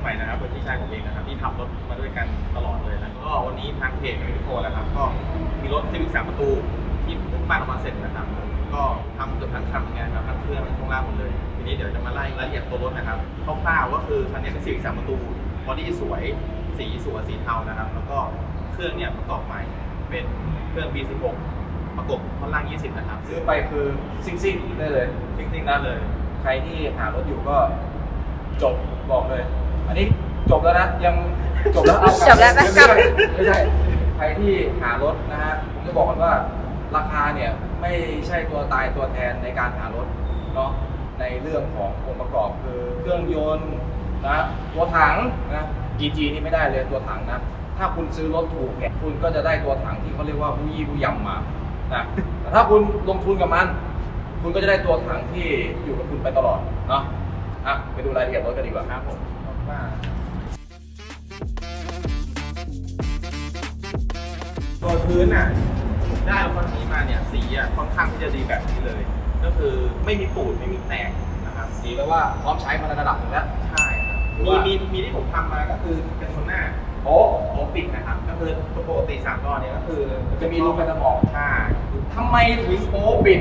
ใหม่นะครับเป็นพี่ชายผมเองนะครับที่ทำรถมาด้วยกันตลอดเลยแล้วก็วันนี้ทางเพจมินิโฟนะครับก็มีรถซีวิกสามประตูที่เพิ่งปั้นออกมาเสร็จนะครับก็ทำเกือบทั้งคันเหมือนกันครับทั้งเครื่องทั้งช่วงล่างหมดเลยทีนี้เดี๋ยวจะมาไล่รายละเอียดตัวรถนะครับคร่าวๆก็คือคันนี้เป็นซีวิกสามประตูบอดี้สวยสีสวยสีเทานะครับ แล้วก็เครื่องเนี่ยประกอบใหม่เป็นเครื่อง B16 ประกบท่อนล่าง 20 นะครับซื้อไปคือซิ่งซิ่งๆได้เลยจริงๆนั่นเลย ใครที่หารถอยู่ก็จบบอกเลย อันนี้จบแล้วนะ ยังจบแล้วเอาจบแล้วไหมไม่กลัใช่บไม่ใช่ใครที่หารถนะฮะผมจะบอกก่อนว่าราคาเนี่ยไม่ใช่ตัวตายตัวแทนในการหารถเนาะในเรื่องขององค์ประกอบคือเครื่องยนต์นะตัวถังนะ EG นี่ไม่ได้เลยตัวถังนะ ถ้าคุณซื้อรถถูกเนี่ยคุณก็จะได้ตัวถังที่เขาเรียกว่าผู้ยี่ผู้ยำมานะแต่ถ้าคุณลงทุนกับมัน คุณก็จะได้ตัวถังที่อยู่กับคุณไปตลอดเนาะอะไปดูรายละเอียดรถกันดีกว่าครับผมว่า ตัวพื้นอะผมได้เอาคันนี้มาเนี่ยสีอะค่อนข้างที่จะดีแบบนี้เลย ก็คือไม่มีปูดไม่มีแตกนะครับสีแปลว่าพร้อมใช้มาในระดับหนึงแล้ว ใช่ครับหรือมีว่ามีมีที่ผมทำมาก็คือเป็นโซน่าโอ้โอปิดนะครับ ก็คือปกติสามล้อเนี่ยก็คือจะมีรูปแฟนตาบอกใช่ทำไมถึงโป๊ปิด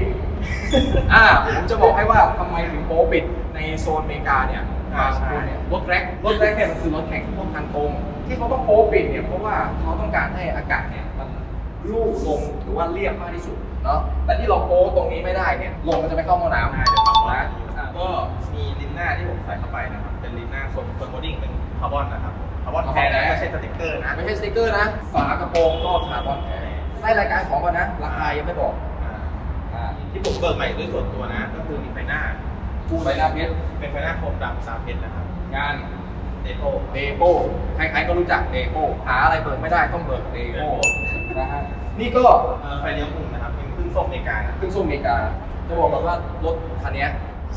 อ่าผมจะบอกให้ว่าทำไมถึงโป๊ปิดในโซนอเมริกาเนี่ย บางคนเนี่ยรถแร็กรถแร็กเนี่ยมันคือรถแข่งพวกทางตรงที่เขาต้องโป๊ปิดเนี่ยเพราะว่าเขาต้องการให้อากาศเนี่ยมันลูกลงหรือว่าเรียบมากที่สุดเนาะแต่ที่เราโป๊ตรงนี้ไม่ได้เนี่ยลมมันจะไม่เข้าห้องน้ำใช่เดี๋ยวปรับนะนะก็มีลินหน้าที่ผมใส่เข้าไปนะครับเป็นลินหน้าทรงเฟิร์มโมดิ้งเป็นคาร์บอนนะครับคาร์บอนแท้นะไม่ใช่สติกเกอร์นะไม่ใช่สติกเกอร์นะฝากระโปรงก็คาร์บอนแท้ไล่รายการของก่อนนะราคายังไม่บอกอ่าอ่าที่ผมเบิกใหม่ด้วยส่วนตัวนะ ก็คือมีไฟหน้า คูไฟหน้าเพชรเป็นไฟหน้าโครมดำสามเพชรนะครับ งานเดโเดโปใครๆก็รู้จักเดโปหาอะไรเบิกไม่ได้ต้องเบิกเดโปนะฮะนี่ก็เอ่อไฟเลี้ยวมุมนะครับเป็นครึ่งส้มอเมริกานะขึ้นสู้อเมริกาจะบอกแบบว่ารถคันเนี้ย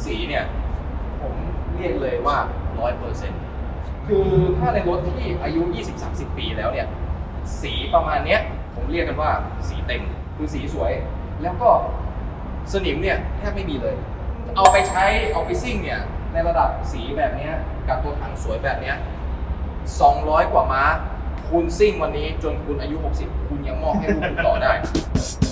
สีเนี่ยผมเรียกเลยว่าร้อยเปอร์เซ็นต์คือถ้าในรถที่อายุ 20-30 ปีแล้วเนี่ย สีประมาณเนี้ยผมเรียกกันว่าสีเต็มคือสีสวย แล้วก็สนิมเนี่ยแทบไม่มีเลย เอาไปใช้เอาไปซิ่งเนี่ยในระดับสีแบบเนี้ยกับตัวถังสวยแบบเนี้ย200 กว่าม้า คุณซิ่งวันนี้จนคุณอายุ 60 คุณยังมอบให้ลูกคุณต่อได้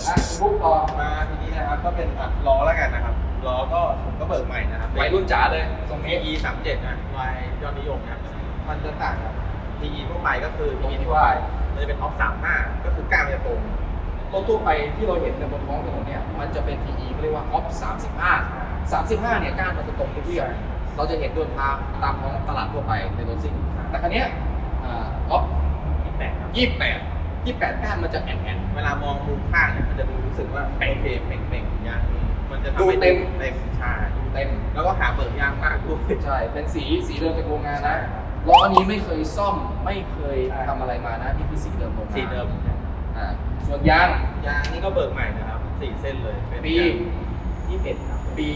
อะคุณลูกต่อมาทีนี้นะครับก็เป็นอะล้อแล้วกันนะครับล้อก็ผมก็เบิกใหม่นะครับวัยรุ่นจ๋าเลยตรงนี้ PE สามเจ็ดอะวายยอดนิยมนะครับมันจะต่างกับ PE ทั่วไปก็คือตรง PE ที่ทั่วว่าไปมันจะเป็นออฟสามห้าก็คือกล้ามจะตรงรถทั่วไปที่เราเห็นในบนท้องถนนเนี่ยมันจะเป็น PE เขาเรียกว่า OP 35 35 เนี่ยก้านมันจะตรงเรียบๆเราจะเห็นเดินทางตามท้องตลาดทั่วไปในรถซิ่งแต่คันเนี้ยอ่า OP ที่แปดครับ28 28ก้านมันจะแอนแอนเวลามองมุมข้างเนี่ยมันจะดูรู้สึกว่าโอเคเป่งเป่งๆยางมันจะทำดูให้เต็มเต็มใช่เต็มแล้วก็หาเบิกยางมากด้วยใช่เป็นสีสีเดิมจากโรงงานใช่นะครับล้อนี้ไม่เคยซ่อมไม่เคยทำอะไรมานะนี่คือสีเดิมโรงงานสีเดิมอ่าส่วนยางยางนี่ก็เบิกใหม่นะครับสี่เส้นเลยเป็นปียี่สิบเอ็ดครับ ปี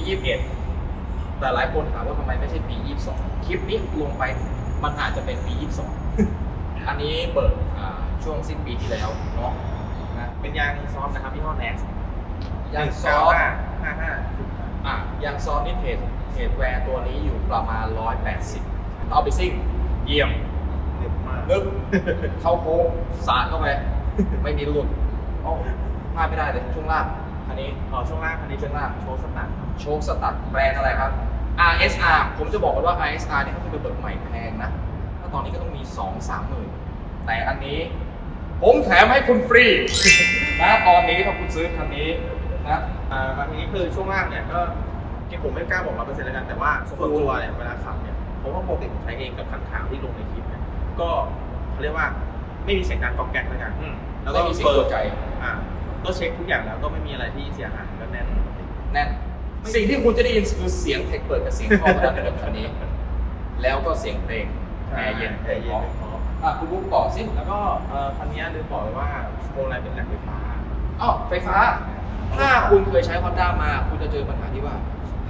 21 แต่หลายคนถามว่าทำไมไม่ใช่ปี 22 คลิปนี้ลงไปมันอาจจะเป็นปี 22 อันนี้เปิดอ่าช่วงสิ้นปีที่แล้วเนาะนะเป็นยางซอฟต์นะครับยี่ห้อแน็กยางซอฟต์ห้าห้าห้าอะยางซอฟต์นี่เทรดเทรดแวร์ตัวนี้อยู่ประมาณ 180 เอาไปซิ่ง เยี่ยมหนึบมากนึกเข้าโค้งสาดเข้าไป ไม่มีหลุดโอ้พลาดไม่ได้เลยช่วงล่าง คันนี้อ๋อช่วงล่างคันนี้ช่วงล่างโชว์สตาร์ทโชคสตัดแบรนด์อะไรครับ RSR ผมจะบอกกันว่า RSR เนี่ยเขาเป็นเบิกใหม่แพงนะ ถ้าตอนนี้ก็ต้องมี 2 3หมื่น แต่อันนี้ ผมแถมให้คุณฟรี นะตอนนี้ถ้าคุณซื้อคันนี้นะอ่ามาทีนี้คือช่วงล่างเนี่ยก็ที่ผมไม่กล้าบอกร้อยเปอร์เซ็นต์แล้วกันแต่ว่าส่วนตัวเนี่ยเวลาขับเนี่ยผมว่าปกติผมใช้เองกับคันขาวที่ลงในคลิปเนี่ยก็เขาเรียกว่าไม่มีเสียงดังกอกแก๊กแล้วกันอืมแล้วก็ไม่มีเสียงกดใจ อ่า ก็เช็คทุกอย่างแล้วก็ไม่มีอะไรที่เสียหายก็แน่นแน่น สิ่งที่คุณจะได้ยินคือเสียงเทคเปิดกับเสียงท่อเท่านั้นในรถคันนี้ แล้วก็เสียงเพลงแอร์เย็นเพแอลงร์เย็เพนราะเพราะอะคุณบุ๊กต่อสิแล้วก็เอ่อคันนี้ลืมบอกไปว่าโฟมอะไรเป็นแหลกไฟฟ้าอ้าวไฟฟ้า ถ้าคุณเคยใช้ Honda มา คุณจะเจอปัญหาที่ว่า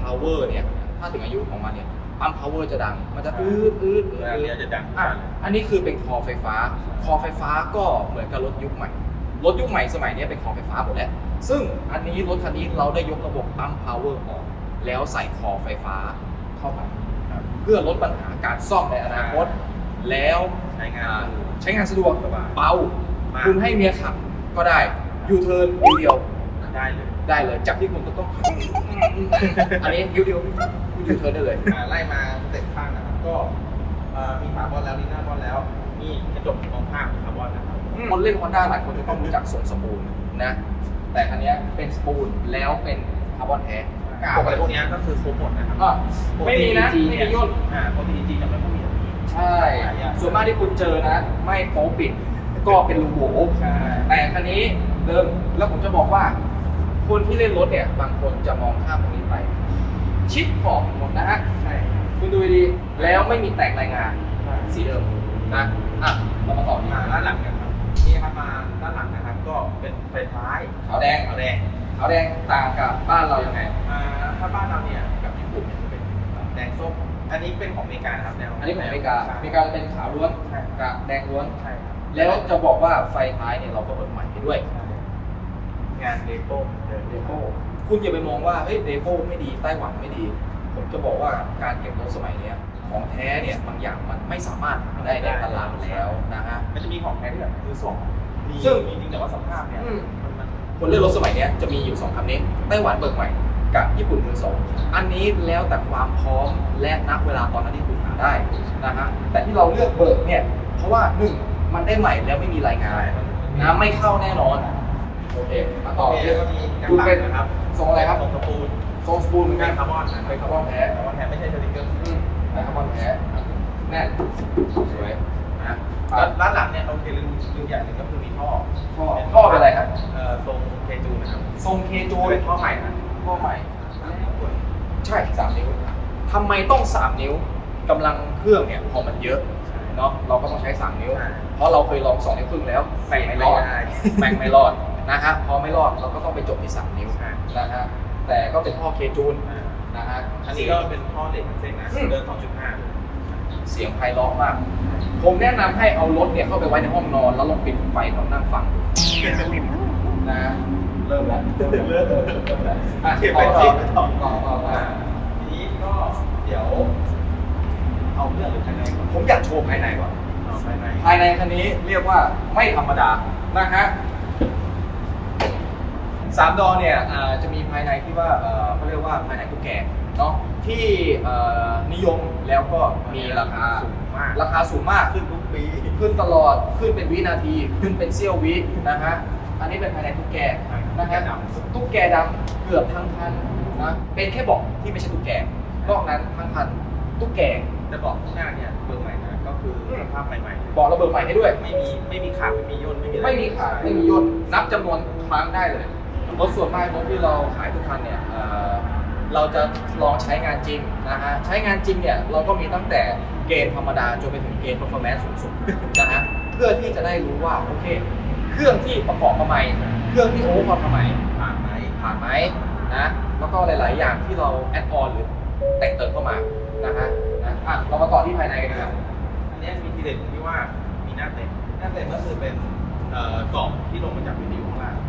power เนี่ยถ้าถึงอายุของมันเนี่ยปั๊ม power จะดัง มันจะอืดอืดอืดเวลาอืเรียดนจะดังอะอันนี้คือเป็นคอไฟฟ้า คอไฟฟ้าก็เหมือนกับรถยุคใหม่ รถยุคใหม่สมัยนี้เป็นคอไฟฟ้าหมดแล้ว ซึ่งอันนี้รถคันนี้เราได้ยกระบบปั๊ม power ออก แล้วใส่คอไฟฟ้าเข้าไปครับเพื่อลดปัญหาการซ่อมในอนาคต แล้วใช้งานอ่าสะดวกใช้งานสะดวกสบายเบามากคุณให้เมียขับก็ได้ยูเทิร์นเดียวได้เลยๆได้เลยจากที่คุณต้องอันนี้ยูเดียวคุณยูเทิร์นได้เลยอ่าไล่มาสเต็ปข้างนะครับก็เอ่อมีฝาบอลแล้วมีหน้าบอลแล้วมีกระจกมองข้างคาร์บอนนะ ครับคนเล่นฮอนด้าหลายคนจะต้องรู้จักทรงสปูลนะ แต่คันนี้ยเป็นสปูลแล้วเป็นคาร์บอนแท้กาวอะไรพวกเนี้ยก็คือครบหมดนะครับอะไม่มีนะไม่มีย่นอ่าปกติจริงๆจะไม่ค่อยมีแบบนี้ใช่ ส่วนมากที่คุณเจอนะ ไม่โป๊ปิดก็เป็นรูโหวใช่แต่คันนี้เดิมแล้วผมจะบอกว่า คนที่เล่นรถเนี่ยบางคนจะมองข้ามตรงนี้ไป ชิดขอบหมดนะฮะใช่คุณดูดีๆแล้วไม่มีแตกรายงานใช่สีเดิมนะอะเรามาต่อที่มาด้านหลังกัน ครับนี่ครับมาด้านหลังนะครับก็เป็นไฟท้ายขาวแดง ขาวแดงขาวแดงต่างกับบ้านเรายังไงอ่าถ้าบ้านเราเนี่ยกับญี่ปุ่นเนี่ยจะเป็นแดงส้มอันนี้เป็นของอเมริกานะครับแนวอันนี้ของอเมริกาอเมริกาจะเป็นขาวล้วนใช่กับแดงล้วน ใช่ครับแล้วจะบอกว่าไฟท้ายเนี่ยเราก็เปิดใหม่ให้ด้วยใช่งานเดโก้เดินเดโก้คุณอย่าไปมองว่าเฮ้ยเดโก้ไม่ดีไต้หวันไม่ดี ผมจะบอกว่าการเก็บรถสมัยเนี้ย ของแท้เนี่ยบางอย่างมันไม่สามารถหาได้ในตลาดแล้วนะฮะ มันจะมีของแท้ที่แบบมือสองมีซึ่ง มีจริงแต่ว่าสภาพเนี่ยอืม มันมันคนเลือกรถสมัยเนี้ยจะมีอยู่สองคำนี้ไต้หวันเบิกใหม่กับญี่ปุ่นมือสองอันนี้แล้วแต่ความพร้อมและนักเวลาตอนนั้นที่คุณหาได้นะฮะแต่ที่เราเลือกเบิกเนี่ยเพราะว่าหนึ่งมันได้ใหม่แล้วไม่มีรายงานน้ำไม่เข้าแน่นอนโอเคมาต่อโอเคเรื่องแล้วก็มีกระคุณตัเป็นนะครับทรงอะไรครับ ทรงกระปูนทรงสปูลเหมือนเป็กันนคาร์บอนนะเป็นคาร์บอนแท้ คาร์บอนแท้ไม่ใช่สติกเกอร์ อืม เป็นคาร์บอนแท้แน่นสวยนะแล้วด้านหลังเนี่ยโอเคลืมลืมอย่างหนึ่งก็คือมีท่อท่อท่อเป็นอะไรครับเอ่อทรงเคจูนะครับทรงเคจูเป็นท่อใหม่นะท่อใหม่ใช่สามนิ้วทำไมต้องสามนิ้วกำลังเครื่องเนี่ยพอมันเยอะเนาะเราก็ต้องใช้สามนิ้ว เพราะเราเคยลองสองนิ้วครึ่งแล้วแม่งไม่รอดไม่ได้แม่งไม่รอดนะฮะพอไม่รอดเราก็ต้องไปจบที่สามนิ้วใช่นะฮะแต่ก็เป็นท่อเคจูนอ่า นะฮะอันนี้ก็เป็นท่อเหล็กทั้งเส้นนะอืมเดิน2.5เลยเสียงไพเราะมาก ผมแนะนำให้เอารถเนี่ยเข้าไปไว้ในห้องนอน แล้วลองปิดไฟนอนนั่งฟังนะเริ่มแล้วเริ่มแล้วเริ่มแล้วอะเก็บต่ไปอจริงต่อต่อต่อต่ออ่าทีนี้ก็เดี๋ยว เอาเรื่องหรือภายในก่อนผมอยากโชว์ภายในก่อนเอาภายในภายในคันนี้เรียกว่าไม่ธรรมดานะฮะ สามดอเนี่ยอ่าจะมีภายในที่ว่าเอ่อเขาเรียกว่าภายในตุ๊กแกเนาะที่เอ่อนิยมแล้วก็มีราคา สูงมากราคาสูงมากขึ้นทุกปีขึ้นตลอดขึ้นเป็นวินาทีขึ้นเป็นเสี้ยววินะฮะอันนี้เป็นภายในตุ๊กแกนะฮะตุ๊กแกดำเกือบทั้งคันนะเป็นแค่เบอกที่ไม่ใช่ตุ๊กแกนอกนั้นทั้งคันตุ๊กแกจะบอกข้างหน้าเนี่ยเบอร์ใหม่นะก็คือสภาพใหม่ๆบอกระเบิดใหม่ให้ด้วย ไม่มีไม่มีขาดไม่มีย่นไม่มีอะรไม่มีขาดไม่มีย่นนับจำนวนครั้งได้เลย รถส่วนมากรถที่เราขายทุกคันเนี่ยเเราจะลองใช้งานจริงนะฮะใช้งานจริงเนี่ยเราก็มีตั้งแต่เกณฑ์ธรรมดาจนไปถึงเกณฑ์ performance สูงสุดนะฮะเพื่อที่จะได้รู้ว่าโอเค เครื่องที่ประกอบมาใหม่ เครื่องที่โอเวอร์พอมาใหม่ผ่านไหมผ่านไหมนะแล้วก็หลาย ๆ อย่างที่เราแอดออนหรือแต่งเติมเข้ามานะฮะนะอะเรามาต่อที่ภายในกันนะครับอันนี้มีทีเด็ดตรงที่ว่ามีหน้าเต็มหน้าเต็มก็คือเป็นเอ่อกรอบที่ลงมาจากวิดีโอ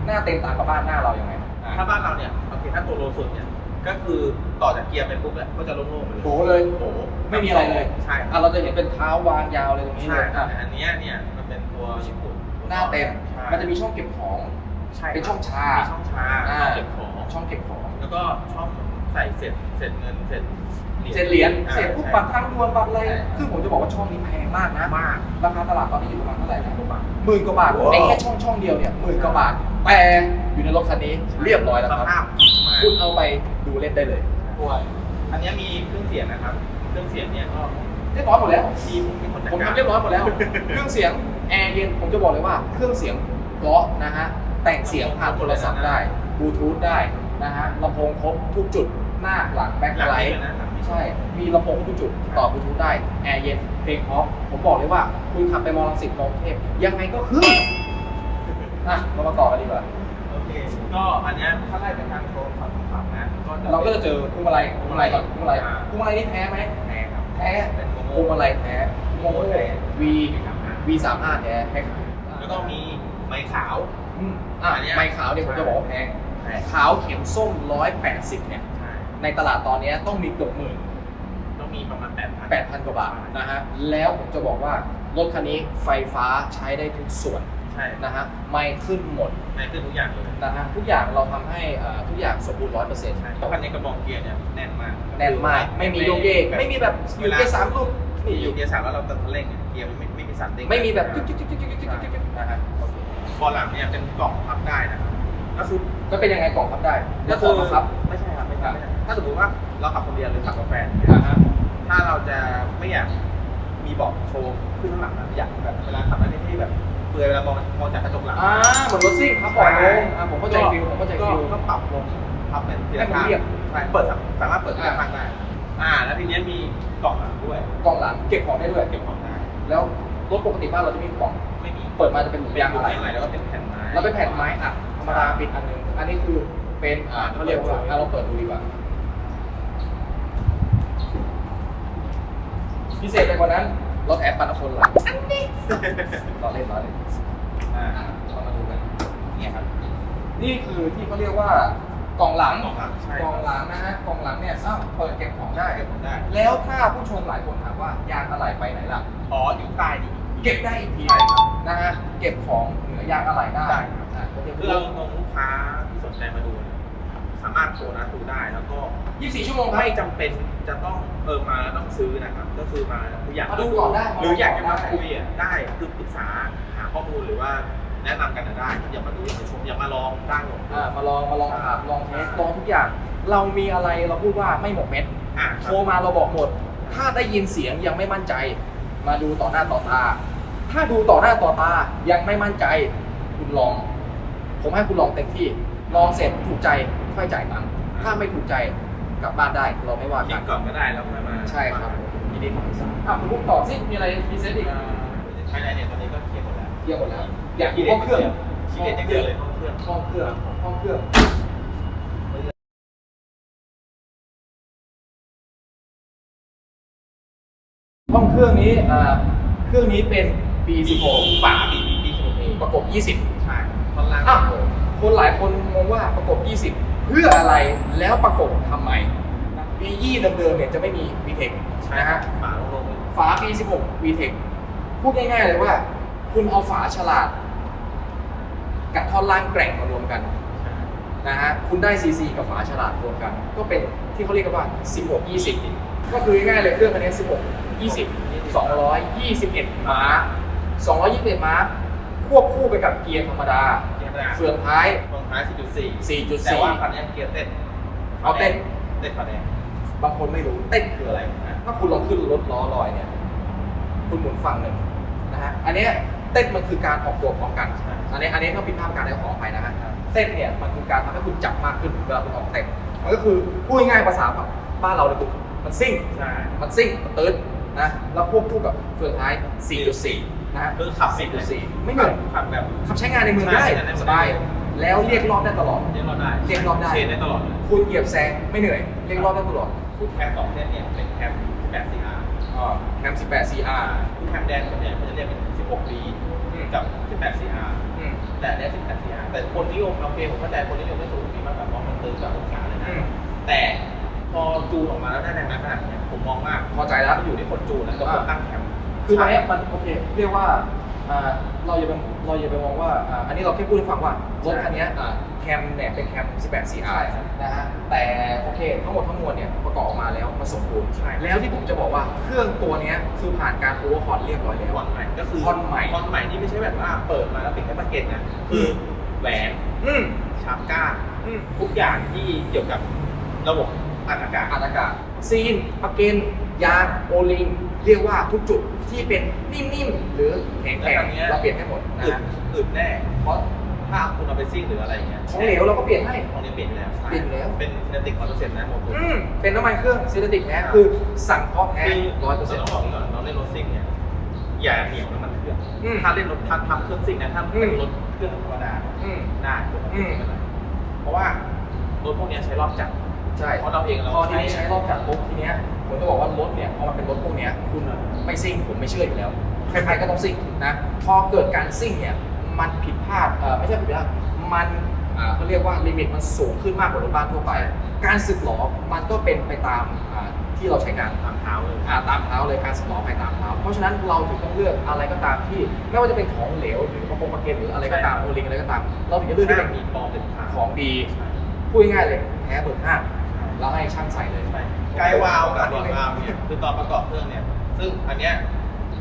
หน้าเต็มต่างกับบ้านหน้าเรายังไงอะถ้าบ้านเราเนี่ยโอเคถ้าตัวโลสุดเนี่ยก็คือต่อจากเกียร์ไปปุ๊บเนี่ยก็จะโล่งๆไปเลยโบเลยโอ้โหไม่มีอะไรเลยใช่อะเราจะเห็นเป็นเท้าวางยาวเลยตรงนี้ใช่เลยแต่อะอันเนี้ยเนี่ยมันเป็นตัวญี่ปุ่นหน้าเต็มใช่มันจะมีช่องเก็บของใช่เป็นช่องชามีช่องชาอ่าช่องเก็บของ ช่องเก็บของ แล้วก็ช่องใส่เศษเศษเงินเศษ เศษเหรียญอ่าเศษพวกใช่บัตรทางด่วนบัตรอะไรใช่ซึ่งผมจะบอกว่าช่องนี้แพงมากนะมากราคาตลาดตอนนี้อยู่ประมาณเท่าไหร่นะกว่าบาทหมื่นกว่าบาทว้าวไอ้แค่ช่องช่องเดียวเนี่ยหมื่นกว่าบาทแต่อยู่ในรถคันนี้เรียบร้อยแล้วสครับภาพดีมากคุณเอาไปดูเล่นได้เลยด้วยอันเนี้ยมีเครื่องเสียงนะครับเครื่องเสียงเนี่ยก็เรียบร้อยหมดแล้วที่ผมเป็นคนจัดผมการทำเรียบร้อยหมดแล้ว เครื่องเสียงแอร์เย็นผมจะบอกเลยว่าเครื่องเสียงเพราะนะฮะแต่งเสียงผ่านโทรศัพท์ได้บลูทูธได้นะฮะลำโพงครบทุกจุดหน้าหลังแบ็คหลังไลนี้ท์ เลยนะหลังนี้ใช่ มีลำโพงครบทุกจุดต่อบลูทูธได้ แอร์เย็น เพลงเพราะผมบอกเลยว่า คุณขับไปมอลังสิตมองเทพ ยังไงก็คืออะเรามาต่อกันดีกว่า โอเค ก็อันเนี้ยถ้าไล่ไปทางโซนฝั่งฝั่งนะก็จะเราก็จะเจอพวงมาลัยพวงมาลัยก่อนพวงมาลัยพวงมาลัยนี่แท้ไหมแพ้ครับแท้เป็นโมพโมวงมาลัยแท้โมโมแท้วีครับ V สามห้าแท้แท้แล้วก็มีไม้ขาวอืมอะอันเนี้ยไม้ขาวเนี่ยผมจะบอกว่าแพงแพงขาวเข็มส้ม180เนี่ย ในตลาดตอนนี้ต้องมีเกือบหมื่นต้องมีประมาณ8 0 0 0 8,000 กว่าบาทนะฮะแล้วผมจะบอกว่ารถคันนี้ไฟฟ้าใช้ได้ทุกส่วนใช่นะฮะไม่ขึ้นหมดไม่ขึ้นทุกอย่างเลยนะฮะทุกอย่างเราทำให้ทุกอย่างสมบูรณ์ร้อยเปอร์เซ็นต์ใช่เพราะคันในกระบอกเกียร์เนี่ยแน่นมากแน่นมากไม่มีโยกเยกไม่มีแบบอยู่เกียร์สามลูกนี่อยู่เกียร์สามแล้วเราตัดเร่งเกียร์ไม่ไม่มีสั่นเด้งไม่มีแบบจุ๊กจุ๊กจุ๊กจุ๊กจุ๊กจุ๊กนะฮะคอหลังเนี่ยเป็นกล่องพับได้นะครับ ก็คือก็เป็นยังไงกล่องพับได้ก็แล้วคืกล่อองครับไม่ใช่ครับไม่ใช่ไม่ใช่ถ้าสมมติว่าเราขับคนเดียวหรือขับกับแฟนอ่าฮะถ้าเราจะไม่อยากมีเบอกโชว์ขึ้นข้างหลังนะอยากแบบเวลาขับแล้วที่แบบเปลือยเวลามองมองจากกระจกหลังอ่าเหมือนรถซิ่งครับปล่อยลงอ่าผมเข้าใจฟิลผมเข้าใจฟิลก็ก็ปรับลงพับเป็นทีให้ละมันข้างเรียบใช่เปิดสามสามารถเปิดทีละอ่าข้างได้อ่า แล้วทีเนี้ยมีกล่องหลังด้วยกล่องหลังเก็บของได้ด้วยเก็บของได้แล้วรถปกติบ้านเราจะไมมีกล่องไม่มีเปิดมาจะเป็นหลุมเป็นยางอะอะไรไรแล้วก็เป็นแผ่นไม้แล้วเป็นแผ่นไม้อัดธ รรมดาปิดอันหนึง อันนี้คือเป็นอ่าเขาเรียกว่าอะเราเปิดดูดีกว่า พิเศษไปกว่านั้นรถแอปปันคนหลังอันนี้ต่อเล่นต่อเล่นอ่าอ่าเรามาดูกันเนี่ยครับ นี่คือที่เขาเรียกว่ากล่องหลังกล่องหลังใช่ กล่องหลังนะฮะกล่องหลังเนี่ยอ้าวเปิดเก็บของได้เก็บของได้ แล้วถ้าผู้ชมหลายคนถามว่ายางอะไหล่ไปไหนล่ะ อ๋อ อยู่ใต้นี่ เก็บได้อีกทีใช่ครับนะฮะ เก็บของเหนือยางอะไหล่ได้ ได้ครับ อ่าเขาเรียกคือเราลงลูกค้าที่สนใจมาดูเนี่ยสามารถโทรนัดดูได้แล้วก็24 ชั่วโมงครับ ไม่จำเป็นจะต้องเออมาแล้วต้องซื้อนะครับ ก็คือมาคืออยากมาดูก่อนได้หรืออยากจะมามาดูก่อนได้คุยอะได้คือปรึกษาหาข้อมูลหรือว่าแนะนำกันอะได้อย่ามาดูอย่ามาชมอย่ามาลองได้หมดอ่ามาลองมาลองขับลองเทสลองทุกอย่าง เรามีอะไรเราพูดว่าไม่หมกเม็ด อะโทรมาเราบอกหมด ถ้าได้ยินเสียงยังไม่มั่นใจ มาดูต่อหน้าต่อตา ถ้าดูต่อหน้าต่อตายังไม่มั่นใจ คุณลอง ผมให้คุณลองเต็มที่ ลองเสร็จถูกใจค่อยจ่ายตังค์ถ้าไม่ถูกใจกลับบ้านได้เราไม่ว่าคิกัดนก่อนก็ได้แล้วค่อยมาใช่ครับยินดีของสามอะคุณลูกตอบสิมีอะไรพรีเซนต์อีกอ่าภายในเนี่ยตอนนี้ก็เคลียร์หมดแล้วเที่ยวหมดแล้วอยากดูห้องเครื่องคิดเด็ดอย่างเดียวเลยห้องเครื่อง ห้องเครื่องห้องเครื่องห้องเครื่องนี้อ่าเครื่องนี้เป็น B16 ฝาบีบีบีสิบเองประกบ20ใช่ ท่อนล่างอ้าวคนหลายคนงงว่าประกบ 20 เพื่ออะไรแล้วประกบทำไมปียี่เดิมๆเนี่ยจะไม่มี VTEC ใช่นะฮะฮะฝาโล่งๆเลยฝา B16 VTEC พูดง่ายๆเลยว่า คุณเอาฝาฉลาด กับท่อนล่างแกร่งมารวมกันนะฮะคุณได้ CC กับฝาฉลาดรวมกัน ก็เป็นที่เขาเรียกกันว่า 16 20 ก็คือง่ายๆเลยเครื่องคันนี้16 20 221 ม้า221 ม้า ควบคู่ไปกับเกียร์ธรรมดา เกียร์ธรรมดาเฟืองท้ายตรงท้าย 4.4 4.4 แต่ว่าคันนี้เกียร์เต้นเอาเต้น เต้นฝาแดงบางคนไม่รู้เต้นคืออะไรนะถ้าคุณลองขึ้นรถล้อลอยเนี่ย คุณหมุนฝั่งหนึ่งนะฮะ อันเนี้ยเต้นมันคือการออกตัวพร้อมกัน อันนี้อันนี้ต้องผิดพลาดการได้ขอไปนะฮะ เต้นเนี่ยมันคือการทำให้คุณจับมากขึ้นเวลาคุณออกเต้นมันก็คือพูดง่ายๆภาษาบ้านเราเลยคือมันซิ่งใช่มันซิ่งมันตื้นนะ แล้วควบคู่กับเฟืองท้าย 4.4 นะฮะคือขับ4.4ไม่เหนื่อยขับแบบขับใช้งานในเมืองได้ใช่ใช้ในเมืองสบายแล้วเรียกรอบได้ตลอดเรียกรอบได้เรียกรอบได้เชนได้ตลอดเลยคุณเหยียบแซงไม่เหนื่อยเรียกรอบได้ตลอดทุกแคมสองเส้นเนี่ยเป็นแคม8 CR แคม18 CR ทุกแคมแดงส่วนใหญ่เขาจะเรียกเป็น16 B อืมกับ18 CR อืมแต่ได้18 CR แต่คนนิยมโอเคผมเข้าใจคนนิยมได้สูงดีมากแบบว่ามันตื้นกับองศาเลยนะอืมแต่พอจูนออกมาแล้วได้แรงม้าขนาดเนี้ยผมมองว่าพอใจแล้วมันอยู่ที่คนจูนนะกับคนตั้งแคมป์ คือตอนเนี้ยมันโอเคเรียกว่าอ่าเราอย่าไปเราอย่าไปมองว่าอ่าอันนี้เราแค่พูดให้ฟังว่ารถคันเนี้ยอ่าแคมเนี่ยเป็นแคม 18 CR นะฮะแต่โอเคทั้งหมดทั้งมวลเนี่ยประกอบออกมาแล้วมันสมบูรณ์ใช่แล้วที่ผมจะบอกว่าเครื่องตัวเนี้ยคือผ่านการโอเวอร์ฮอลเรียบร้อยแล้วคอนใหม่ก็คือคอนใหม่คอนใหม่ที่ไม่ใช่แบบว่าเปิดมาแล้วปิดแค่ปากเก็ตนะคือแหวนอืมชาร์ปก้านอืมทุกอย่างที่เกี่ยวกับระบบอัดอากาศอัดอากาศซีนปะเกนยางโอลิง เรียกว่าทุกจุดที่เป็นนิ่มๆหรือแข็งแล้วอันเนี้ยๆเราเปลี่ยนให้หมดนะอึดฮะอึดแน่เพราะถ้าคุณเอาไปซิ่งหรืออะไรอย่างเงี้ยของเหลวเราก็เปลี่ยนให้ ของนี้เปลี่ยนอยู่แล้วใช่เปลี่ยนอยู่แล้ว เป็นเนติกร้อยเปอร์เซ็นต์นะโมกุลอืมเป็นน้ำมันเครื่องซินเทติกแท้คือสั่งเคาะแท้คือร้อยเปอร์เซ็นต์ ต้องบอกอย่างนี้ก่อนเราเล่นรถซิ่งเนี่ยอย่าเหนียวน้ำมันเครื่องอืมถ้าเล่นรถทันทำเครื่องซิ่งนะถ้าอืเป็นมรถเครื่องธรรมดาอืม ได้ปกอืติมไม่เป็นไรเพราะว่ารถพวกเนี้ยใช้รอบจักรใช่เพราะเราเองเราพอทีนี้ใช้รอบจักรปุ๊บทีเนี้ย ผมจะบอกว่ารถเนี่ยพอมันเป็นรถพวกเนี้ยคุณไม่ซิ่งผมไม่เชื่ออยู่แล้วใครๆก็ต้องซิ่งนะพอเกิดการซิ่งเนี่ยมันผิดพลาดเอ่อไม่ใช่ผิดพลาดมันอ่าเขาเรียกว่าลิมิตมันสูงขึ้นมากกว่ารถบ้านทั่วไป การสึกหรอมันก็เป็นไปตามอ่าที่เราใช้งานตามเท้าเลยอ่าตามเท้าเลยการสำรองภายตามเท้า เพราะฉะนั้นเราถึงต้องเลือกอะไรก็ตามที่ ไม่ว่าจะเป็นของเหลวหรือประกงประเกนหรืออะไรก็ตามโอลิงอะไรก็ตาม เราถึงจะเลือกที่เป็นมีปลอมเป็นขาของดีพูดง่ายๆเลยแท้เบอร์ห้า แล้วให้ช่างใส่เลยไกด์วาล์วกับหลอดวาล์วเนี่ยคือตอนประกอบเครื่องเนี่ย ซึ่งอันเนี้ย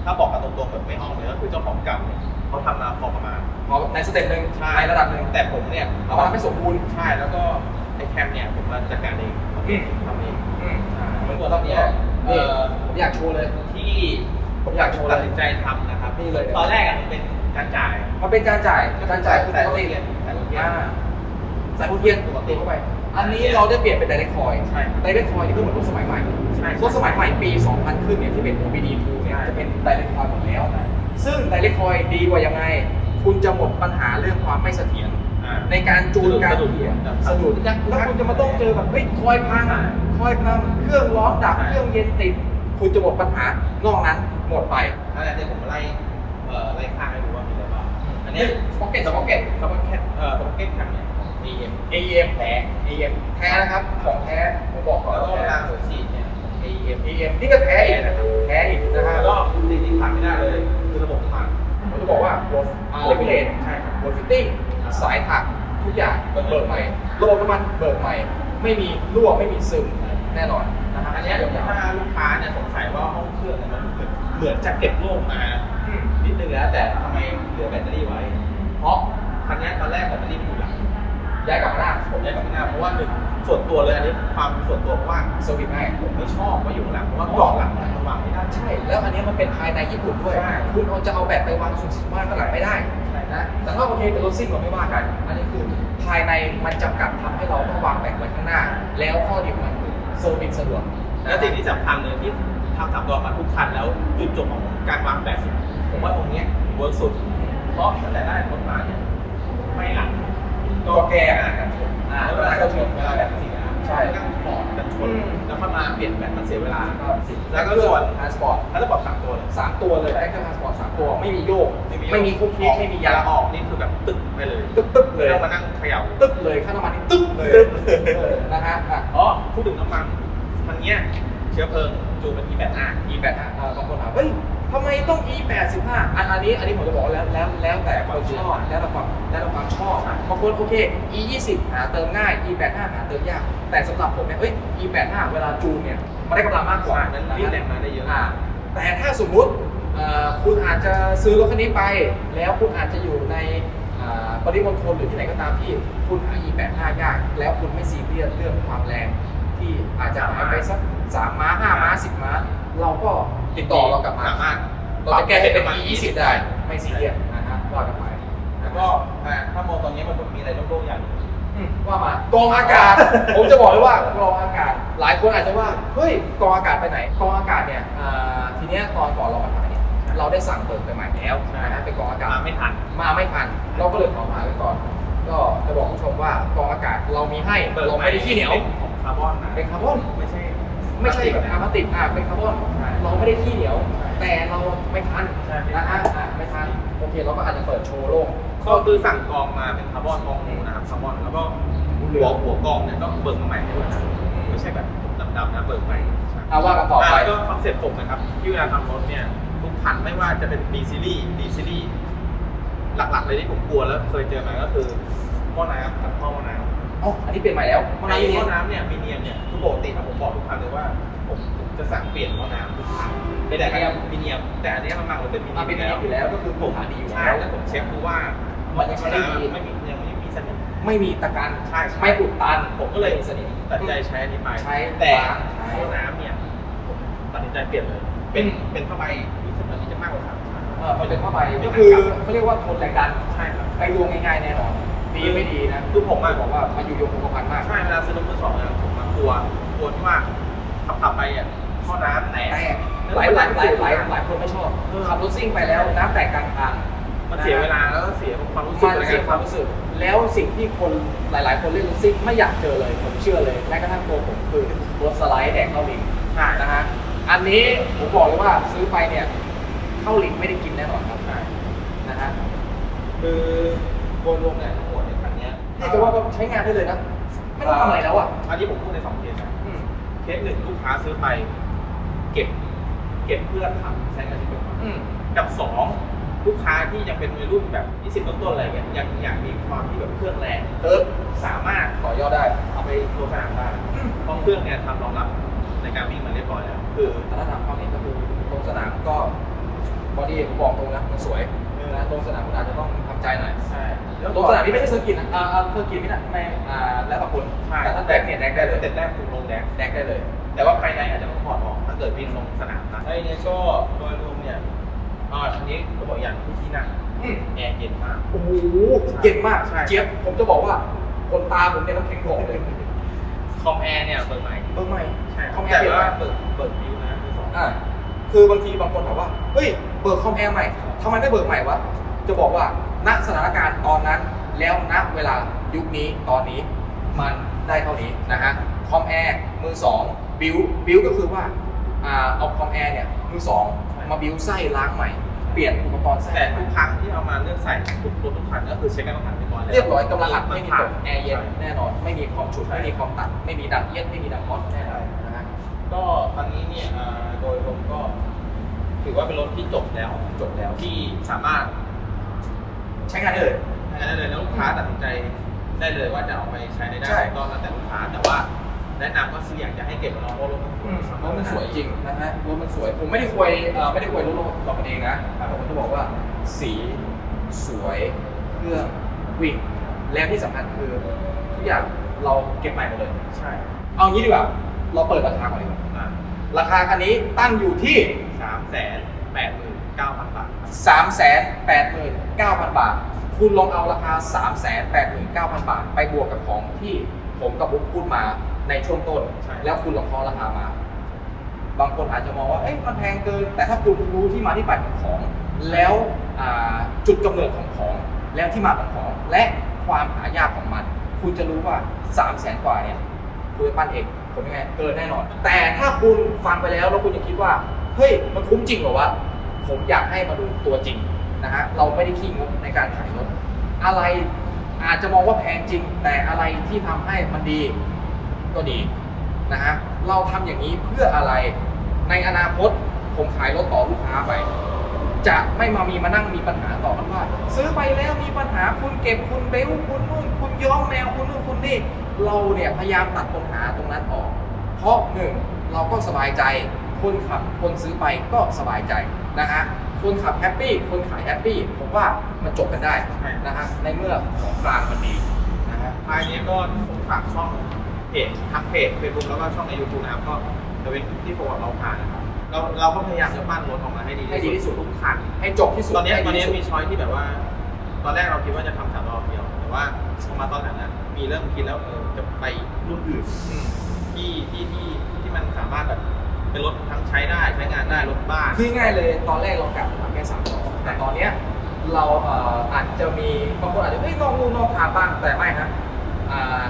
ถ้าบอกกันตรงๆแบบไม่อ้อมเลยก็คือเจ้าของเก่าเนี่ยเขาทำมาพอประมาณพอในสเต็ปหนึ่งในระดับหนึ่งแต่ผมเนี่ยเอามาทำให้สมบูรณ์ใช่แล้วก็ไอ้แคมเนี่ยผมมาจัดการเองทำเองทำเองอืมเหมือนตัวตอนเนี้ยเอนี่อผมอยากโชว์เลยที่ผมอยากโชว์เลตัดยสินใจทำนะครับนี่เลยตอนแรกอะมันเป็นการจ่ายมันเป็นการจ่ายการจ่ายคือแต่ปกตัวติเทียนแต่ตัวเทียนอ่าใส่พุทเทียนปกติเข้าไป อันนี้เราได้เปลี่ยนเป็นไดเรกคอยใช่ครับ ไดเรกคอยนี่ก็เหมือนรถสมัยใหม่ใช่รถสมัยใหม่ปี 2000 ขึ้นเนี่ยที่เป็น OBD 2 เนี่ยใช่ จะเป็นไดเรกคอยหมดแล้ว ซึ่งไดเรกคอยดีกว่ายังไง คุณจะหมดปัญหาเรื่องความไม่เสถียร อ่า ในการจูนการสะดุดเขี่ยสะดุดสะดุดแล้วคุณจะมาต้องเจอแบบเฮ้ยคอยพังใช่คอยพังเครื่องร้อนดับใช่เครื่องเย็นติด คุณจะหมดปัญหานอกนั้นหมดไปอันนี้เดี๋ยวผมไล่เอ่อไล่ข้างให้ดูว่ามีอะไรบ้าง อันเนี้ย สป็อกเก็ตสป็อกเก็ต สป็อกเก็ตเอ่อสป็อกเก็ตแคมเนี่ยของ AM AEM แท้ AEM แท้นะครับของแท้ผมบอกก่อนแล้วก็แท้รางหัวฉีดเนี่ยของ AEM AEM นี่ก็แท้อีกนะครับแท้อีกนะฮะแล้วก็สิ่งที่ขาดไม่ได้เลย คือระบบน้ำมันผมจะบอกว่าโรฟเลฟิเลตใช่ครับโรฟิตติ้งสายถักทุกอย่างเบิกใหม่ระบบน้ำมันเบิกใหม่ ไม่มีรั่วไม่มีซึมแน่นอนนะฮะอันเนี้ยถ้าลูกค้าเนี่ยสงสัยว่าห้องเครื่องเนี่ยมันเหมือนเหมือนจะเก็บโล่งมาอืมนิดนึงแล้วแต่ทำไมเหลือแบตเตอรี่ไว้ เพราะคันเนี้ยตอนแรกแบตเตอรี่มันอยู่หลัง ย้ายกลับมาหน้าผมย้ายกลับมาหน้าเพราะว่าหนึ่งส่วนตัวเลยอันนี้ความส่วนตัวเพราะว่าเซอร์วิสให้ผมไม่ชอบว่าอยู่ข้างหลังเพราะว่ากล่องหลังมันวางไม่ได้ใช่ แล้วอันนี้มันเป็นภายในญี่ปุ่นด้วยใช่คุณเอาจะเอาแบตไปวางสุ่มสี่สุ่มห้าก็หลังไม่ได้ใช่นะแต่ถ้าโอเคเป็นรถซิ่งเราไม่ว่ากัน อันนี้คือภายในมันจำกัดทำให้เราต้องวางแบตไว้ข้างหน้า แล้วข้อดีของมันคือเซอร์วิสสะดวกแล้วสิ่งที่สำคัญเลยที่ทำสามตัวมาทุกคันแล้วจุดจบของการวางแบตผมว่าตรงเนี้ยเวิร์กสุด เพราะตั้งแต่ได้รถมาเนี่ยไม่หลัง ก็แก้อ่ากันชนอ่าแล้วเวลาเขาชนเวลาแบตเสียใช่นั่งปอดกันชนอืมแล้วค่อยมาเปลี่ยนแบตมันเสียเวลาก็สิบแล้วก็ส่วนทรานสปอร์ตแล้วจะบอกสามตัวเลยสามตัวเลยแอคชั่นทรานสปอร์ตสามตัวไม่มีโยกไม่มีคุกคิกไม่มียาออกนี่คือแบบตึกไปเลย ตึ๊บตึ๊บเลยไม่ต้องมานั่งเขย่าตึ๊บเลยค่าน้ำมันนี่ตึ๊บเลยตึ๊บเออนะฮะอะอ๋อพูดถึงน้ำมันมันเนี้ยเชื้อเพลิง จูนเป็น E85 E แปดห้าบางคนถามเฮ้ยทำไมต้อง E แปดสิบห้าอันอันนี้อันนี้ผมจะบอกแล้วแล้วแล้วแต่ความชอบแล้วแต่ความแล้วแต่ความชอบบางคนโอเค E ยี่สิบหาเติมง่าย E แปดห้าหาเติมยากแต่สำหรับผมเนี่ยเอ้ย E แปดห้าเวลาจูนเนี่ยมันได้กำลังมากกว่านั้นนะรีดฮะแรงมาได้เยอะอ่าแต่ถ้าสมมุติเอ่อคุณอาจจะซื้อรถคันนี้ไป แล้วคุณอาจจะอยู่ในอ่าปริมณฑลหรือที่ไหนก็ตามที่คุณหา E85 ยาก แล้วคุณไม่ซีเรียสเรื่องความแรงที่อาจจะหายไปสัก สามม้าห้าม้าสิบม้า เราก็ติดต่อเรากลับมาสามารถเราจะแก้ให้เป็น E20 ได้ ไม่ซีเรียสนะฮะว่ากันไปแล้วก็อ่าถ้ามองตอนนี้มันเหมือนมีอะไรโล่งๆอย่างหนึ่งอืมว่ามา กองอากาศ ผมจะบอกเลยว่ากองอากาศ หลายคนอาจจะว่า เฮ้ย กองอากาศไปไหน กองอากาศเนี่ยอ่าทีเนี้ยตอนก่อนเรามาถ่ายเนี่ย เราได้สั่งเปิดไปใหม่แล้วนะฮะเป็นกองอากาศ มาไม่ทัน มาไม่ทัน เราก็เลยขอหาไว้ก่อน ก็จะบอกผู้ชมว่ากองอากาศเรามีให้ เราไม่ได้ขี้เหนียวป็ของคาร์บอนนะ เป็นคาร์บอน ไม่ใช่ ไม่ใช่แบบอาร์มาติกอะเป็นคาร์บอนเราไม่ได้ขี้เหนียว แต่เราไม่ทันใช่ไม่ทันะน ฮะอะไม่ทันโอเคเราก็อาจจะเปิดโชว์โล่ง ก็คือสั่งกองมาเป็นคาร์บอนกองหมูนะครับคาร์บอนแล้วก็หัวหัวกองเนี่ยก็เบิกมาใหม่ให้ด้วยนะไม่ใช่แบบดำๆนะเบิกใหม่เอาว่ากันต่อไปาก็คอนเซ็ปต์ผมนะครับที่เวลาทำรถเนี่ยทุกคันไม่ว่าจะเป็น D series D series หลักๆเลยที่ผมกลัวแล้วเคยเจอมาก็คือหม้อน้ำกับท่อหม้อน้ำ อ๋ออันนี้เปลี่ยนใหม่แล้วไอ้นี้หม้อน้ำเนี่ยมีเนียมเนี่ยคือปกติอะผมบอกทุกคันเลยว่าผมจะสั่งเปลี่ยนหม้อน้ำทุกคันไม่ได้ครับมีเนียม แต่อันเนี้ยมันมาเป็นมีเนีอะเป็นอันนี้อยู่แล้วก็คือผมหาดีอยู่ใช่แล้วแล้วผมเช็คดูว่ามันยังใช้ได้ดีไม่มียังไม่มีสนิม ไม่มีตะกันใช่ใช่ ไม่อุดตันผมก็เลยไม่มีสนิมตัดสินใจใช้อันนี้ไปใช้แต่ล้างใช้หม้อน้ำเนี่ยผมตัดสินใจเปลี่ยนเลย เป็นเป็นผ้าใบที่สำหรับที่จะมากกว่าสามชั้น เออมันเป็นเข้าไปก็คือ เขาเรียกว่าทนแรงดันใช่ครับ ไปดวงง่ายๆแน่นอน ดีไม่ดีนะคือผมอะบอกว่ามันอยู่ยงคงกระพันมาก ใช่เวลาซื้อรถมือสองเนี่ยผมมากลัวกลัวที่ว่าขับขับไปอะท่อน้ำแตกแต่หลายหลายหลายหลายหลายคนไม่ชอบเออขับรถซิ่งไปแล้วน้ำแตกกลางทางมันเสียเวลาแล้วก็เสียความรู้สึกมันเสียความรู้สึก แล้วสิ่งที่คนหลาย ๆ คนเล่นรถซิ่งไม่อยากเจอเลยผมเชื่อเลยแม้กระทั่งตัวผมคือรถสไลด์แดกเข้าลิงใช่นะฮะอันนี้ผมบอกเลยว่าซื้อไปเนี่ยเข้าลิงไม่ได้กินแน่นอนครับใช่นะฮะคือโดยรวมเนี่ยทั้งหมดในคันเนี้ยนี่แต่ว่าก็ใช้งานได้เลยนะไม่ต้องทำอะไรแล้วอะอันนี้ผมพูดในสองเคสนะอืมคเคสหนึ่งลูกค้าซื้อไปเก็บ เก็บเพื่อขับใช้งานที่เป็นอืม กับสองลูกค้าที่ยังเป็นวัยรุ่นแบบ 20 ต้นๆอะไรเงี้ยยังอยากมีความที่แบบเครื่องแรงเอิร์ธสามารถต่อยอดได้เอาไปลงสนามได้เพราะเครื่องเนี้ยทำรองรับในการวิ่งมาเรียบร้อยแล้วคือแต่ถ้าถามความเห็นก็คือตรงสนามก็บอดี้ผมบอกตรงนะมันสวย นะตรงสนามคุณอาจจะต้องทำใจหน่อยใช่ตรงสนามนี้ไม่ใช่เซอร์กิตนะอ่าอ่าเซอร์กิตไม่ได้ไม่อ่าแล้วแต่คุณใช่แต่ถ้าแดกเนี่ยแดกได้เลยเต็แรกคุณลงแดกแดกได้เลย แต่ว่าภายในอาจจะต้องถอดออกถ้าเกิดวิ่งลงสนามนะไอ้เนี่ยก็โดยรวมเนี่ยอ่าอันนี้ก็บอกอย่างที่ที่นั่งอืมแอร์เย็นมาก โอ้โหเย็นมากใช่ เจี๊ยบผมจะบอกว่าคนตาผมเนี่ยน้ำแข็งบอกเลยคอมแอร์เนี่ยเปิดใหม่เบอร์ใหม่ใช่คอมแอแต่ร์เปลี่ยนว่าใหม่เปิดเปิดวิวนะคือสองอ่า คือบางทีบางคนถามว่า เฮ้ย เบิกคอมแอร์ใหม่ทำไมไม่เบิกใหม่วะ จะบอกว่า ณ สถานการณ์ตอนนั้น แล้วณ เวลายุคนี้ ตอนนี้ มันได้เท่านี้นะฮะ คอมแอร์มือสองบิวบิวก็คือว่าอ่าเอาคอมแอร์เนี่ย มือสองมาบิวไส้ล้างใหม่ เปลี่ยนอุปกรณ์ไส้แต่ใหม่ทุกครั้งที่เอามาเลือกใส่ทุกรถทุกคันก็คือเช็คการผ่านเรียบร้อยแล้วเรียบร้อยกำลังอัดไม่มีตกผ่านแอร์เย็นแน่นอน ไม่มีความฉุด ไม่มีความตัด ไม่มีดังเอียดไม่มีดังฮอตแน่นอนนะฮะ ก็ตอนนี้เนี่ยเอ่อโดยรวมก็ ถือว่าเป็นรถที่จบแล้วจบแล้วที่สามารถ ใช้งานได้เลยใช้งานได้เลยแล้วลูกค้าตัดสินใจได้เลยว่าจะเอาไปใช้ในด้าใช่นก็แล้วแต่ลูกค้าแต่ว่าแนะนำก็คืออยากจะให้เก็บน้องเพราะรถมันอืมรถมันสวยจริงนะฮะรถมันสวย ผมไม่ได้ควยเอ่อไม่ได้ควยรถเรากันเองนะแต่ผมจะบอกว่าสีสวยเครื่องวิ่งและที่สำคัญคือ ทุกอย่างเราเก็บใหม่หมดเลย ใช่ เอางี้ดีกว่า เราเปิดราคาก่อนดีกว่าอะราคาคันนี้ตั้งอยู่ที่ สามแสนแปดหมื่นเก้าพันบาท3 8 9 0 0 0 บาท คุณลองเอาราคา 3 8 9 0 0 0 บาท ไปบวกกับของที่ผมกับบุ๊คพูดมาในช่วงต้น ใช่ แล้วคุณลองเคาะราคามา บางคนอาจจะมองว่า เอ๊ะมันแพงเกิน แต่ถ้าคุณรู้ที่มาที่ไปของของ แล้วอ่าจุดกำเนิดของของ แล้วที่มาของของ และความหายากของมัน คุณจะรู้ว่า 3 0 0แสนกว่าเนี่ยคุณจะปั้นเอง ผมยังไงเกินแน่นอน แต่ถ้าคุณฟังไปแล้วแล้วคุณจะคิดว่า เฮ้ย มันคุ้มจริงเหรอวะ ผมอยากให้มาดูตัวจริงนะฮะ เราไม่ได้ขี้งกในการขายรถ อะไรอาจจะมองว่าแพงจริง แต่อะไรที่ทำให้มันดีก็ดีนะฮะ เราทำอย่างนี้เพื่ออะไร ในอนาคตผมขายรถต่อลูกค้าไป จะไม่มามีมานั่งมีปัญหาต่อกันว่า ซื้อไปแล้วมีปัญหาคุณเก็บคุณเบลคุณนู่นคุณย้อมแมวคุณนู่นคุณนี่ เราเนี่ยพยายามตัดปัญหาตรงนั้นออก เพราะหนึ่งเราก็สบายใจ คนขับคนซื้อไปก็สบายใจนะฮะคนขับแฮปปี้คนขายแฮปปี้ผมว่ามันจบกันได้นะฮะในเมื่อของกลางมันดีนะฮะท้ายนี้ก็ผมฝากช่องเพจทั้งเพจเฟซบุ๊กแล้วก็ช่องในยูทูบนะครับก็จะเป็นที่โฟกัสเราผ่านนะครับเราเราก็พยายามจะปั้นรถออกมาให้ดีให้ดีที่สุดทุกคันให้จบที่สุดตอนเนี้ยให้ตอนดีเนี้ยที่สุดมีช้อยที่แบบว่า ตอนแรกเราคิดว่าจะทำสามรอบเดียว แต่ว่าพอมาตอนหลังนั้นมีเริ่มคิดแล้วเออจะไปรุ่นอื่นอืมที่ที่ที่ที่มันสามารถแบบเป็นรถทั้งใช้ได้ใช้งานได้รถบ้านคือง่ายเลยตอนแรกเรากะทำแค่สามล้อแต่ตอนเนี้ยเราเอ่ออาจจะมีบางคนอาจจะเฮ้ยนอกลู่นอกทางบ้างแต่ไม่นะอ่า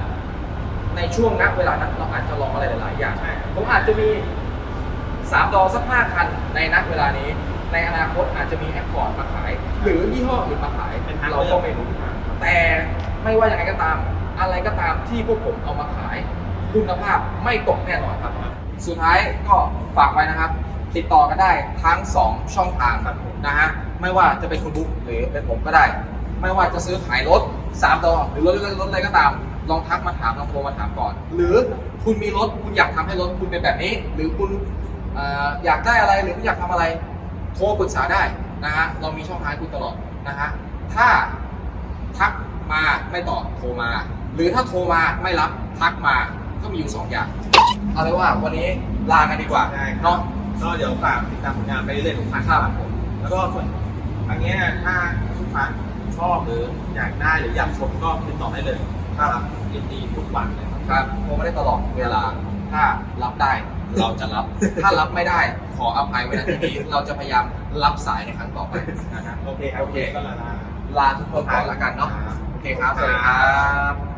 ในช่วงนัเวลานั้นเราอาจจะลองอะไรหลายๆอย่างใช่ผมอาจจะมีสามดอสักห้าคันในนัเวลานี้ ในอนาคตอาจจะมีแอปพอร์ตมาขาย หรือยี่ห้ออื่นมาขายเป็นทางเราเลืก็อกไม่รู้ แต่ไม่ว่าอย่างไรก็ตาม อะไรก็ตามที่พวกผมเอามาขาย คุณภาพไม่ตกแน่นอนครับ สุดท้ายก็ฝากไว้นะครับ ติดต่อกันได้ทั้ง 2 ช่องทางครับนะฮะไม่ว่าจะเป็นคุณบุ๊กหรือเป็นผมก็ได้ ไม่ว่าจะซื้อขายรถ3ดอหรือรถรถอะไรก็ตามลองทักมาถามลองโทรมาถามก่อน หรือคุณมีรถคุณอยากทำให้รถคุณเป็นแบบนี้ หรือคุณออยากได้อะไรหรือคุณอยากทำอะไร โทรปรึกษาได้นะฮะเรามีช่องทางคุณตลอดนะฮะถ้า ทักมาไม่ตอบโทรมา หรือถ้าโทรมาไม่รับทักมาก็มีอยู่สองอย่างเอาเลยว่าวันนี้ลากันดีกว่าได้ครับ เนาะ ก็เดี๋ยวฝากติดตามผลงานไปเรื่อยๆทุกคันครับผม แล้วก็ส่วนอันเนี้ยถ้าลูกค้าชอบหรืออยากได้หรืออยากชมก็ติดต่อได้เลยครับยินดีทุกวันเลยครับ ครับโทรมาได้ตลอดเวลา ถ้ารับได้เราจะรับ ถ้ารับไม่ได้ขออภัยไว้ณที่นี้เราจะพยายามรับสายในครั้งต่อไปนะฮะ โอเคครับโอเค ก็ลาลา ลาทุกคนก่อนละกันเนาะโอเคครับสวัสดีครับ